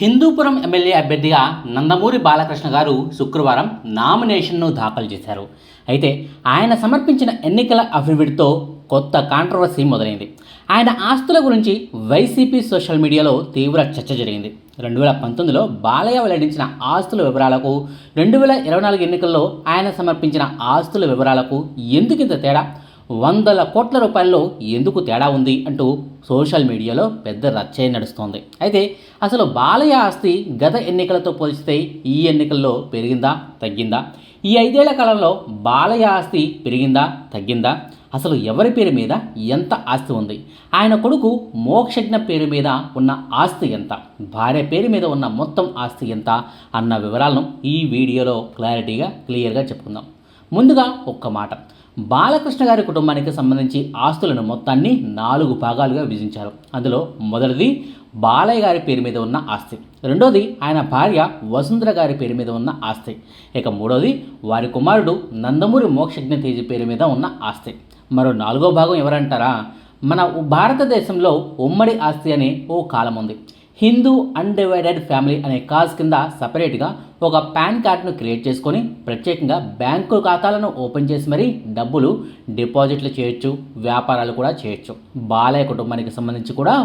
Hindupuram MLA అభ్యర్థిగా నందమూరి బాలకృష్ణ గారు శుక్రవారం నామినేషన్ను దాఖలు చేశారు. అయితే ఆయన సమర్పించిన ఎన్నికల అఫిడవిట్తో కొత్త కాంట్రవర్సీ మొదలైంది. ఆయన ఆస్తుల గురించి వైసీపీ సోషల్ మీడియాలో తీవ్ర చర్చ జరిగింది. రెండు వేల పంతొమ్మిదిలో బాలయ్య వెల్లడించిన ఆస్తుల వివరాలకు రెండు వేల ఇరవై నాలుగు ఎన్నికల్లో ఆయన సమర్పించిన ఆస్తుల వివరాలకు ఎందుకింత తేడా? వందల కోట్ల రూపాయల్లో ఎందుకు తేడా ఉంది అంటూ సోషల్ మీడియాలో పెద్ద రచ్చే నడుస్తోంది. అయితే అసలు బాలయ్య ఆస్తి గత ఎన్నికలతో పోల్చితే ఈ ఎన్నికల్లో పెరిగిందా తగ్గిందా? ఈ ఐదేళ్ళ కాలంలో బాలయ్య ఆస్తి పెరిగిందా తగ్గిందా? అసలు ఎవరి పేరు మీద ఎంత ఆస్తి ఉంది? ఆయన కొడుకు మోక్షజ్ఞ పేరు మీద ఉన్న ఆస్తి ఎంత? భార్య పేరు మీద ఉన్న మొత్తం ఆస్తి ఎంత? అన్న వివరాలను ఈ వీడియోలో క్లారిటీగా క్లియర్గా చెప్పుకుందాం. ముందుగా ఒక్క మాట. బాలకృష్ణ గారి కుటుంబానికి సంబంధించి ఆస్తులను మొత్తాన్ని నాలుగు భాగాలుగా విభజించారు. అందులో మొదటిది బాలయ్య గారి పేరు మీద ఉన్న ఆస్తి. రెండోది ఆయన భార్య వసుంధర గారి పేరు మీద ఉన్న ఆస్తి. ఇక మూడోది వారి కుమారుడు నందమూరి మోక్షజ్ఞ తేజ పేరు మీద ఉన్న ఆస్తి. మరో నాలుగో భాగం ఎవరంటారా? మన భారతదేశంలో ఉమ్మడి ఆస్తి అనే ఓ కాలం ఉంది. హిందూ అన్డివైడెడ్ ఫ్యామిలీ అనే కాజ్ కింద సపరేట్గా ఒక పాన్ కార్డ్ను క్రియేట్ చేసుకొని ప్రత్యేకంగా బ్యాంకు ఖాతాలను ఓపెన్ చేసి మరీ డబ్బులు డిపాజిట్లు చేయొచ్చు వ్యాపారాలు కూడా చేయొచ్చు. బాలయ్య కుటుంబానికి సంబంధించి కూడా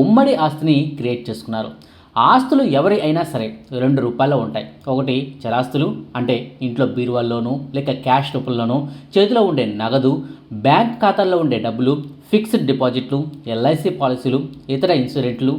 ఉమ్మడి ఆస్తిని క్రియేట్ చేసుకున్నారు. ఆస్తులు ఎవరి అయినా సరే రెండు రూపాల్లో ఉంటాయి. ఒకటి చరాస్తులు అంటే ఇంట్లో బీరువాల్లోనూ లేక క్యాష్ రూపంలోనూ చేతిలో ఉండే నగదు బ్యాంక్ ఖాతాల్లో ఉండే డబ్బులు ఫిక్స్డ్ డిపాజిట్లు ఎల్ఐసి పాలసీలు ఇతర ఇన్సూరెంట్లు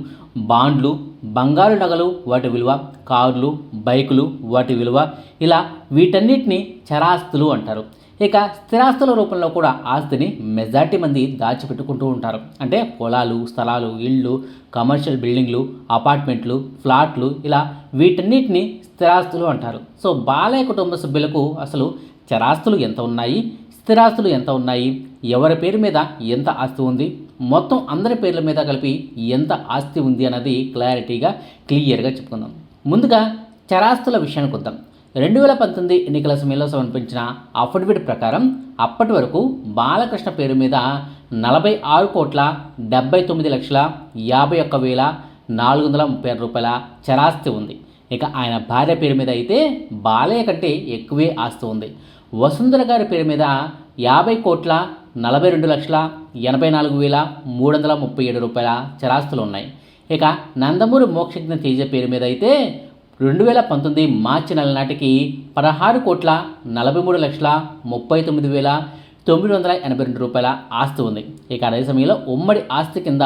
బాండ్లు బంగారు నగలు వాటి విలువ కార్లు బైకులు వాటి విలువ ఇలా వీటన్నిటిని చరాస్తులు అంటారు. ఇక స్థిరాస్తుల రూపంలో కూడా ఆస్తిని మెజార్టీ మంది దాచిపెట్టుకుంటూ ఉంటారు. అంటే పొలాలు స్థలాలు ఇళ్ళు కమర్షియల్ బిల్డింగ్లు అపార్ట్మెంట్లు ఫ్లాట్లు ఇలా వీటన్నిటిని స్థిరాస్తులు అంటారు. సో బాలయ్య కుటుంబ సభ్యులకు అసలు చరాస్తులు ఎంత ఉన్నాయి? స్థిరాస్తులు ఎంత ఉన్నాయి? ఎవరి పేరు మీద ఎంత ఆస్తి ఉంది? మొత్తం అందరి పేర్ల మీద కలిపి ఎంత ఆస్తి ఉంది అన్నది క్లారిటీగా క్లియర్గా చెప్పుకుందాం. ముందుగా చరాస్తుల విషయానికి వద్దాం. రెండు వేల పంతొమ్మిది ఎన్నికల సమయంలో సమర్పించిన అఫిడవిట్ ప్రకారం అప్పటి వరకు బాలకృష్ణ పేరు మీద నలభై ఆరు కోట్ల డెబ్బై తొమ్మిది లక్షల యాభై ఒక్క వేల నాలుగు వందల ముప్పై ఆరు రూపాయల చరాస్తి ఉంది. ఇక ఆయన భార్య పేరు మీద అయితే బాలయ్య కంటే ఎక్కువే ఆస్తి ఉంది. వసుంధర గారి పేరు మీద యాభై కోట్ల నలభై రెండు లక్షల ఎనభై నాలుగు వేల మూడు వందల ముప్పై ఏడు రూపాయల చరాస్తులు ఉన్నాయి. ఇక నందమూరి మోక్షజ్ఞ తేజ పేరు మీద అయితే రెండు వేల పంతొమ్మిది మార్చి నెల నాటికి పదహారు కోట్ల నలభై మూడు లక్షల ముప్పై తొమ్మిది వేల తొమ్మిది వందల ఎనభై రెండు రూపాయల ఆస్తి ఉంది. ఇక అదే సమయంలో ఉమ్మడి ఆస్తి కింద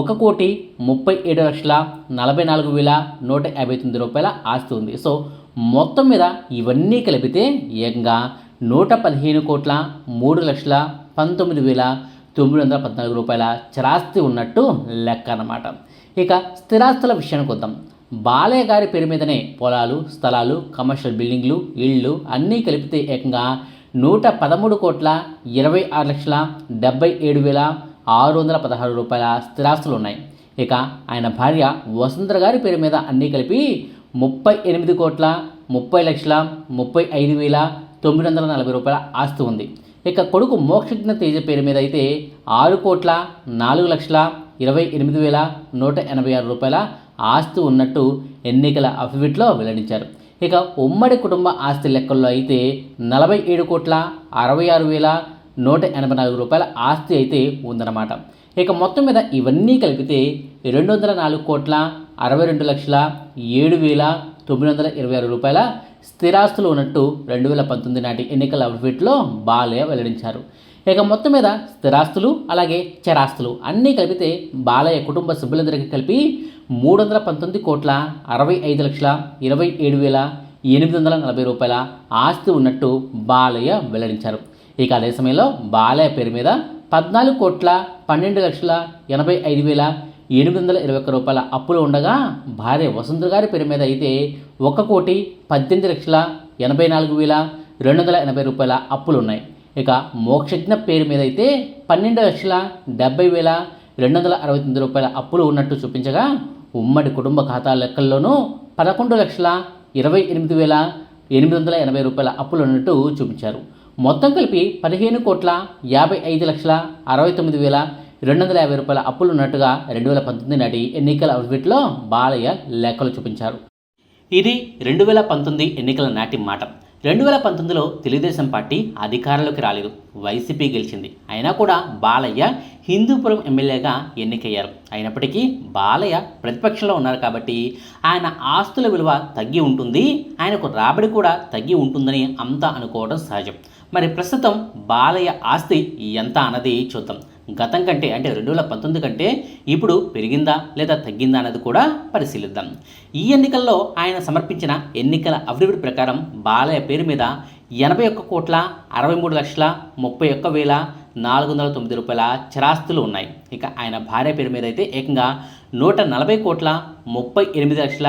ఒక కోటి ముప్పై ఏడు లక్షల నలభై నాలుగు వేల నూట యాభై తొమ్మిది రూపాయల ఆస్తి ఉంది. సో మొత్తం మీద ఇవన్నీ కలిపితే ఏకంగా నూట పదిహేను కోట్ల మూడు లక్షల పంతొమ్మిది వేల తొమ్మిది వందల పద్నాలుగు రూపాయల చరాస్తి ఉన్నట్టు లెక్క అన్నమాట. ఇక స్థిరాస్తుల విషయానికి వద్దాం. బాలయ్య గారి పేరు మీదనే పొలాలు స్థలాలు కమర్షియల్ బిల్డింగ్లు ఇళ్ళు అన్నీ కలిపితే ఏకంగా నూట పదమూడు కోట్ల ఇరవై ఆరు లక్షల డెబ్బై ఏడు వేల ఆరు వందల పదహారు రూపాయల స్థిరాస్తులు ఉన్నాయి. ఇక ఆయన భార్య వసుంధర గారి పేరు మీద అన్నీ కలిపి ముప్పై ఎనిమిది కోట్ల ముప్పై లక్షల ముప్పై ఐదు వేల తొమ్మిది వందల నలభై రూపాయల ఆస్తి ఉంది. ఇక కొడుకు మోక్షజ్ఞ తేజ పేరు మీద అయితే ఆరు కోట్ల నాలుగు లక్షల ఇరవై ఎనిమిది వేల నూట ఎనభై ఆరు రూపాయల ఆస్తి ఉన్నట్టు ఎన్నికల అఫిడవిట్లో వెల్లడించారు. ఇక ఉమ్మడి కుటుంబ ఆస్తి లెక్కల్లో అయితే నలభై ఏడు కోట్ల అరవై ఆరు వేల నూట ఎనభై నాలుగు రూపాయల ఆస్తి అయితే ఉందన్నమాట. ఇక మొత్తం మీద ఇవన్నీ కలిపితే రెండు వందల నాలుగు కోట్ల అరవై రెండు లక్షల ఏడు వేల తొమ్మిది వందల ఇరవై ఆరు రూపాయల స్థిరాస్తులు ఉన్నట్టు రెండు వేల పంతొమ్మిది నాటి ఎన్నికల అవుట్ఫిట్లో బాలయ్య వెల్లడించారు. ఇక మొత్తం మీద స్థిరాస్తులు అలాగే చరాస్తులు అన్నీ కలిపితే బాలయ్య కుటుంబ సభ్యులందరికీ కలిపి మూడు వందల పంతొమ్మిది కోట్ల అరవై ఐదు లక్షల ఇరవై ఏడు వేల ఎనిమిది వందల నలభై రూపాయల ఆస్తి ఉన్నట్టు బాలయ్య వెల్లడించారు. ఇక అదే సమయంలో బాలయ్య పేరు మీద పద్నాలుగు కోట్ల పన్నెండు లక్షల ఎనభై ఐదు వేల ఎనిమిది వందల ఇరవై ఒక్క రూపాయల అప్పులు ఉండగా భార్య వసుంధర గారి పేరు మీద అయితే ఒక కోటి పద్దెనిమిది లక్షల ఎనభై నాలుగు వేల రెండు వందల ఎనభై రూపాయల అప్పులు ఉన్నాయి. ఇక మోక్షజ్ఞ పేరు మీద అయితే పన్నెండు లక్షల డెబ్బై వేల రెండు వందల అరవై తొమ్మిది రూపాయల అప్పులు ఉన్నట్టు చూపించగా ఉమ్మడి కుటుంబ ఖాతా లెక్కల్లోనూ పదకొండు లక్షల ఇరవై ఎనిమిది వేల ఎనిమిది వందల ఎనభై రూపాయల అప్పులు ఉన్నట్టు చూపించారు. మొత్తం కలిపి పదిహేను కోట్ల యాభై ఐదు లక్షల అరవై తొమ్మిది వేల రెండు వందల యాభై రూపాయల అప్పులు ఉన్నట్టుగా రెండు వేల పంతొమ్మిది నాటి ఎన్నికల అఫిడవిట్లో బాలయ్య లెక్కలు చూపించారు. ఇది రెండు వేల పంతొమ్మిది ఎన్నికల నాటి మాట. రెండు వేల పంతొమ్మిదిలో తెలుగుదేశం పార్టీ అధికారంలోకి రాలేదు. వైసీపీ గెలిచింది. అయినా కూడా బాలయ్య హిందూపురం ఎమ్మెల్యేగా ఎన్నికయ్యారు. అయినప్పటికీ బాలయ్య ప్రతిపక్షంలో ఉన్నారు కాబట్టి ఆయన ఆస్తుల విలువ తగ్గి ఉంటుంది. ఆయనకు రాబడి కూడా తగ్గి ఉంటుందని అంతా అనుకోవడం సహజం. మరి ప్రస్తుతం బాలయ్య ఆస్తి ఎంత అన్నది చూద్దాం. గతం కంటే అంటే రెండు వేల పంతొమ్మిది కంటే ఇప్పుడు పెరిగిందా లేదా తగ్గిందా అన్నది కూడా పరిశీలిద్దాం. ఈ ఎన్నికల్లో ఆయన సమర్పించిన ఎన్నికల అఫిడవిట్ ప్రకారం బాలయ్య పేరు మీద ఎనభై ఒక్క కోట్ల అరవై మూడు లక్షల ముప్పై ఒక్క వేల నాలుగు వందల తొమ్మిది రూపాయల చరాస్తులు ఉన్నాయి. ఇక ఆయన భార్య పేరు మీద అయితే ఏకంగా నూట నలభై కోట్ల ముప్పై ఎనిమిది లక్షల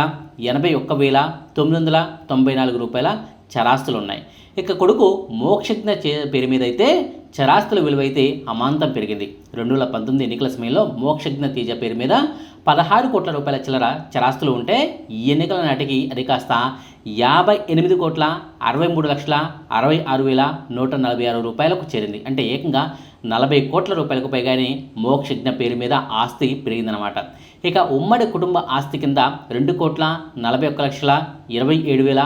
ఎనభై ఒక్క వేల తొమ్మిది వందల తొంభై నాలుగు రూపాయల చరాస్తులు ఉన్నాయి. ఇక కొడుకు మోక్షజ్ఞ చే పేరు మీద అయితే చరాస్తుల విలువైతే అమాంతం పెరిగింది. రెండు వేల పంతొమ్మిది ఎన్నికల సమయంలో మోక్షజ్ఞ తేజ పేరు మీద పదహారు కోట్ల రూపాయల చిల్లర చరాస్తులు ఉంటే ఈ ఎన్నికల నాటికి అది కాస్త యాభై ఎనిమిది కోట్ల అరవై మూడు లక్షల అరవై ఆరు వేల నూట నలభై ఆరు రూపాయలకు చేరింది. అంటే ఏకంగా నలభై కోట్ల రూపాయలకు పైగానే మోక్షజ్ఞ పేరు మీద ఆస్తి పెరిగిందనమాట ఇక ఉమ్మడి కుటుంబ ఆస్తి కింద రెండు కోట్ల నలభై ఒక్క లక్షల ఇరవై ఏడు వేల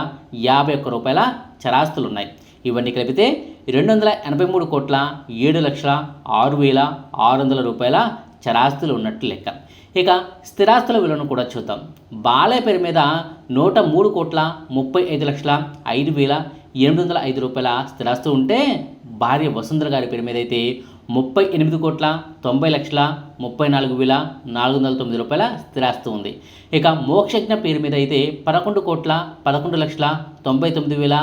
యాభై ఒక్క రూపాయల చరాస్తులు ఉన్నాయి. ఇవన్నీ కలిపితే రెండు వందల ఎనభై మూడు కోట్ల ఏడు లక్షల ఆరు వేల ఆరు వందల రూపాయల చరాస్తులు ఉన్నట్లు లెక్క. ఇక స్థిరాస్తుల విలువను కూడా చూద్దాం. బాలయ్య పేరు మీద నూట మూడు కోట్ల ముప్పై ఐదు లక్షల ఐదు వేల ఎనిమిది వందల ఐదు రూపాయల స్థిరాస్తు ఉంటే భార్య వసుంధర గారి పేరు మీద అయితే ముప్పై ఎనిమిది కోట్ల తొంభై లక్షల ముప్పై నాలుగు వేల నాలుగు వందల తొమ్మిది రూపాయల స్థిరాస్తి ఉంది. ఇక మోక్షజ్ఞ పేరు మీద అయితే పదకొండు కోట్ల పదకొండు లక్షల తొంభై తొమ్మిది వేల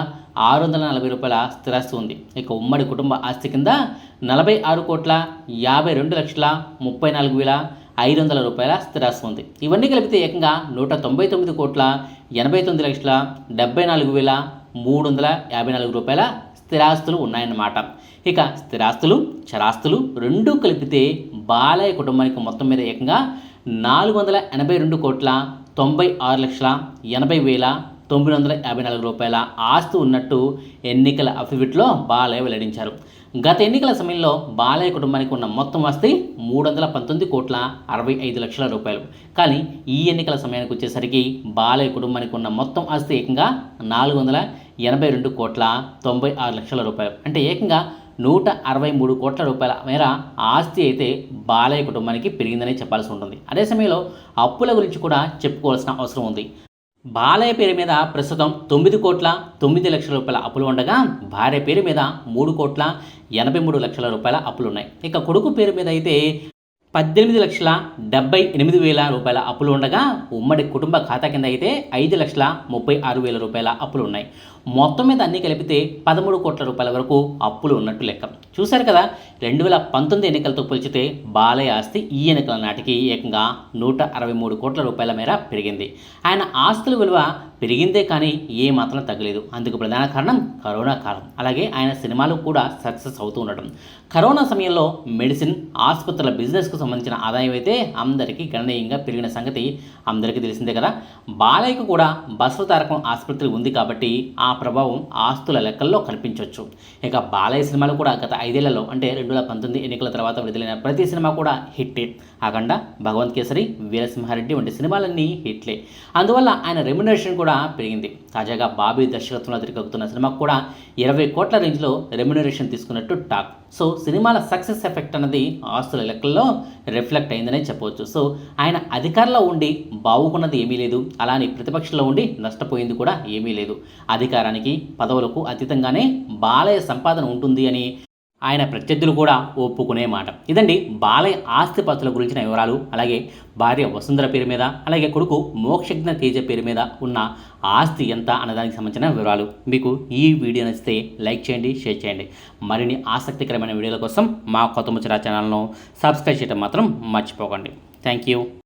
ఆరు వందల నలభై రూపాయల స్థిరాస్తి ఉంది. ఇక ఉమ్మడి కుటుంబ ఆస్తి కింద నలభై ఆరు కోట్ల యాభై రెండు లక్షల ముప్పై నాలుగు వేల ఐదు వందల రూపాయల స్థిరాస్తి ఉంది. ఇవన్నీ కలిపితే ఏకంగా నూట తొంభై తొమ్మిది కోట్ల ఎనభై తొమ్మిది లక్షల డెబ్బై నాలుగు వేల మూడు వందల యాభై నాలుగు రూపాయల స్థిరాస్తులు ఉన్నాయన్నమాట. ఇక స్థిరాస్తులు చరాస్తులు రెండూ కలిపితే బాలయ్య కుటుంబానికి మొత్తం మీద ఏకంగా నాలుగు వందల ఎనభై రెండు కోట్ల తొంభై ఆరు లక్షల ఎనభై వేల తొమ్మిది వందల యాభై నాలుగు రూపాయల ఆస్తి ఉన్నట్టు ఎన్నికల అఫిడవిట్లో బాలయ్య వెల్లడించారు. గత ఎన్నికల సమయంలో బాలయ్య కుటుంబానికి ఉన్న మొత్తం ఆస్తి మూడు వందల పంతొమ్మిది కోట్ల అరవై ఐదు లక్షల రూపాయలు. కానీ ఈ ఎన్నికల సమయానికి వచ్చేసరికి బాలయ్య కుటుంబానికి ఉన్న మొత్తం ఆస్తి ఏకంగా నాలుగు వందల ఎనభై రెండు కోట్ల తొంభై ఆరు లక్షల రూపాయలు. అంటే ఏకంగా నూట అరవై మూడు కోట్ల రూపాయల మేర ఆస్తి అయితే బాలయ్య కుటుంబానికి పెరిగిందని చెప్పాల్సి ఉంటుంది. అదే సమయంలో అప్పుల గురించి కూడా చెప్పుకోవాల్సిన అవసరం ఉంది. బాలయ్య పేరు మీద ప్రస్తుతం తొమ్మిది కోట్ల తొమ్మిది లక్షల రూపాయల అప్పులు ఉండగా భార్య పేరు మీద మూడు కోట్ల ఎనభై మూడు లక్షల రూపాయల అప్పులు ఉన్నాయి. ఇక కొడుకు పేరు మీద అయితే పద్దెనిమిది లక్షల డెబ్బై ఎనిమిది వేల రూపాయల అప్పులు ఉండగా ఉమ్మడి కుటుంబ ఖాతా కింద అయితే ఐదు లక్షల ముప్పై ఆరు వేల రూపాయల అప్పులు ఉన్నాయి. మొత్తం మీద అన్ని కలిపితే పదమూడు కోట్ల రూపాయల వరకు అప్పులు ఉన్నట్టు లెక్క. చూశారు కదా రెండు వేల పంతొమ్మిది ఎన్నికలతో పోల్చితే బాలయ్య ఆస్తి ఈ ఎన్నికల నాటికి ఏకంగా నూట అరవై మూడు కోట్ల రూపాయల మేర పెరిగింది. ఆయన ఆస్తుల విలువ పెరిగిందే కానీ ఏ మాత్రం తగ్గలేదు. అందుకు ప్రధాన కారణం కరోనా కాలం. అలాగే ఆయన సినిమాలు కూడా సక్సెస్ అవుతూ ఉండటం. కరోనా సమయంలో మెడిసిన్ ఆసుపత్రుల బిజినెస్కు సంబంధించిన ఆదాయం అయితే అందరికీ గణనీయంగా పెరిగిన సంగతి అందరికీ తెలిసిందే కదా. బాలయ్యకు కూడా బసవతారకం ఆసుపత్రి ఉంది కాబట్టి ఆ ప్రభావం ఆస్తుల లెక్కల్లో కనిపించవచ్చు ఇక బాలయ్య సినిమాలు కూడా గత ఐదేళ్ళలో అంటే రెండు వేల పంతొమ్మిది ఎన్నికల తర్వాత విడుదలైన ప్రతి సినిమా కూడా హిట్టే. అఖండ భగవంత్ కేసరి వీరసింహారెడ్డి వంటి సినిమాలన్నీ హిట్లే. అందువల్ల ఆయన రెమ్యునరేషన్ కూడా పెరిగింది. తాజాగా బాబీ దర్శకత్వంలో తిరిగొస్తున్న సినిమాకు కూడా ఇరవై కోట్ల రేంజ్లో రెమ్యునరేషన్ తీసుకున్నట్టు టాక్. సో సినిమాల సక్సెస్ ఎఫెక్ట్ అన్నది ఆస్తుల లెక్కల్లో రిఫ్లెక్ట్ అయిందనే చెప్పవచ్చు. సో ఆయన అధికారంలో ఉండి బావుకున్నది ఏమీ లేదు. అలానే ప్రతిపక్షంలో ఉండి నష్టపోయింది కూడా ఏమీ లేదు. అధికారానికి పదవులకు అతీతంగానే బాలయ్య సంపాదన ఉంటుంది అని ఆయన ప్రత్యర్థులు కూడా ఒప్పుకునే మాట. ఇదండి బాలయ్య ఆస్తిపత్రుల గురించిన వివరాలు. అలాగే భార్య వసుంధర పేరు మీద అలాగే కొడుకు మోక్షజ్ఞ తేజ పేరు మీద ఉన్న ఆస్తి ఎంత అన్నదానికి సంబంధించిన వివరాలు. మీకు ఈ వీడియో నచ్చితే లైక్ చేయండి షేర్ చేయండి. మరిన్ని ఆసక్తికరమైన వీడియోల కోసం మా కొత్త ముచ్చరా ఛానల్ను సబ్స్క్రైబ్ చేయడం మాత్రం మర్చిపోకండి. Thank you.